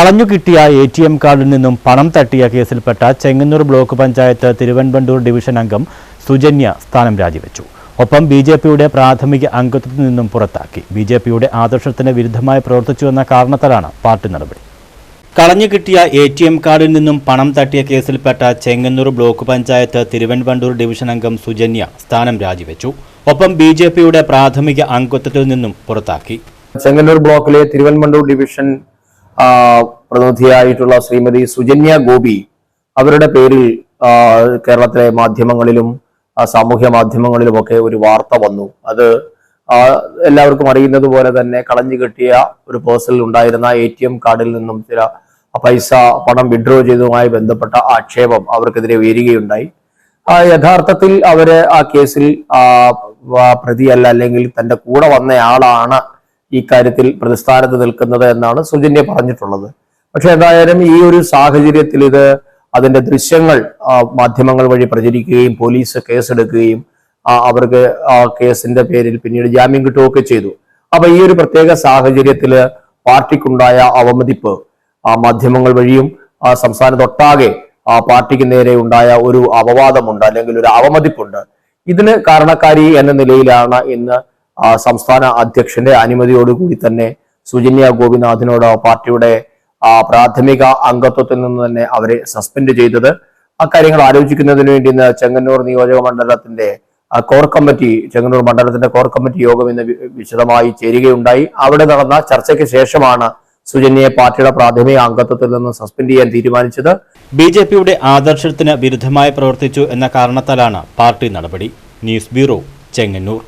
കളഞ്ഞു കിട്ടിയ A T M കാർഡിൽ നിന്നും പണം തട്ടിയ കേസിൽപ്പെട്ട ചെങ്ങന്നൂർ ബ്ലോക്ക് പഞ്ചായത്ത് തിരുവൻപണ്ടൂർ ഡിവിഷൻ അംഗം സുജന്യ സ്ഥാനം രാജിവെച്ചു. ഒപ്പം ബി ജെ പിയുടെ പ്രാഥമിക അംഗത്വത്തിൽ നിന്നും പുറത്താക്കി. ബി ജെ പിയുടെ ആദർശത്തിന് വിരുദ്ധമായി പ്രവർത്തിച്ചുവെന്ന കാരണത്താലാണ് പാർട്ടി നടപടി. കളഞ്ഞു കിട്ടിയ എ ടി എം കാർഡിൽ നിന്നും പണം തട്ടിയ കേസിൽപ്പെട്ട ചെങ്ങന്നൂർ ബ്ലോക്ക് പഞ്ചായത്ത് തിരുവൻപണ്ടൂർ ഡിവിഷൻ അംഗം സുജന്യ സ്ഥാനം രാജിവെച്ചു. ഒപ്പം ബി ജെ പിയുടെ പ്രാഥമിക അംഗത്വത്തിൽ നിന്നും പുറത്താക്കി. ചെങ്ങന്നൂർ ബ്ലോക്കിലെ തിരുവനന്തപുരം ഡിവിഷൻ പ്രതിനിധിയായിട്ടുള്ള ശ്രീമതി സുജന്യ ഗോപി അവരുടെ പേരിൽ കേരളത്തിലെ മാധ്യമങ്ങളിലും സാമൂഹ്യ മാധ്യമങ്ങളിലുമൊക്കെ ഒരു വാർത്ത വന്നു. അത് എല്ലാവർക്കും അറിയുന്നത് പോലെ തന്നെ കളഞ്ഞു കിട്ടിയ ഒരു പേഴ്സണിൽ ഉണ്ടായിരുന്ന എ ടി എം കാർഡിൽ നിന്നും ചില പൈസ പണം വിഡ്രോ ചെയ്തതുമായി ബന്ധപ്പെട്ട ആക്ഷേപം അവർക്കെതിരെ ഉയരുകയുണ്ടായി. യഥാർത്ഥത്തിൽ അവർ ആ കേസിൽ പ്രതിയല്ല അല്ലെങ്കിൽ തന്റെ കൂടെ വന്നയാളാണ് ഈ കാര്യത്തിൽ പ്രതിസ്ഥാനത്ത് നിൽക്കുന്നത് എന്നാണ് സുജന്യ പറഞ്ഞിട്ടുള്ളത്. പക്ഷെ എന്തായാലും ഈ ഒരു സാഹചര്യത്തിൽ ഇത് അതിന്റെ ദൃശ്യങ്ങൾ മാധ്യമങ്ങൾ വഴി പ്രചരിക്കുകയും പോലീസ് കേസെടുക്കുകയും അവർക്ക് ആ കേസിന്റെ പേരിൽ പിന്നീട് ജാമ്യം കിട്ടുകയൊക്കെ ചെയ്തു. അപ്പൊ ഈ ഒരു പ്രത്യേക സാഹചര്യത്തിൽ പാർട്ടിക്കുണ്ടായ അവമതിപ്പ് ആ മാധ്യമങ്ങൾ വഴിയും ആ സംസ്ഥാനത്തൊട്ടാകെ ആ പാർട്ടിക്ക് നേരെ ഉണ്ടായ ഒരു അപവാദമുണ്ട് അല്ലെങ്കിൽ ഒരു അവമതിപ്പുണ്ട്. ഇതിന് കാരണക്കാരി എന്ന നിലയിലാണ് ഇന്ന് സംസ്ഥാന അധ്യക്ഷന്റെ അനുമതിയോടുകൂടി തന്നെ സുജന്യ ഗോപിനാഥിനോട് പാർട്ടിയുടെ പ്രാഥമിക അംഗത്വത്തിൽ നിന്ന് തന്നെ അവരെ സസ്പെൻഡ് ചെയ്തത്. അക്കാര്യങ്ങൾ ആലോചിക്കുന്നതിന് വേണ്ടി ഇന്ന് ചെങ്ങന്നൂർ നിയോജക മണ്ഡലത്തിന്റെ കോർ കമ്മിറ്റി ചെങ്ങന്നൂർ മണ്ഡലത്തിന്റെ കോർ കമ്മിറ്റി യോഗം ഇന്ന് വിശദമായി ചേരുകയുണ്ടായി. അവിടെ നടന്ന ചർച്ചയ്ക്ക് ശേഷമാണ് സുജന്യയെ പാർട്ടിയുടെ പ്രാഥമിക അംഗത്വത്തിൽ നിന്ന് സസ്പെൻഡ് ചെയ്യാൻ തീരുമാനിച്ചത്. ബി ജെ പിയുടെ ആദർശത്തിന് വിരുദ്ധമായി പ്രവർത്തിച്ചു എന്ന കാരണത്താലാണ് പാർട്ടി നടപടി. News bureau Chengannur.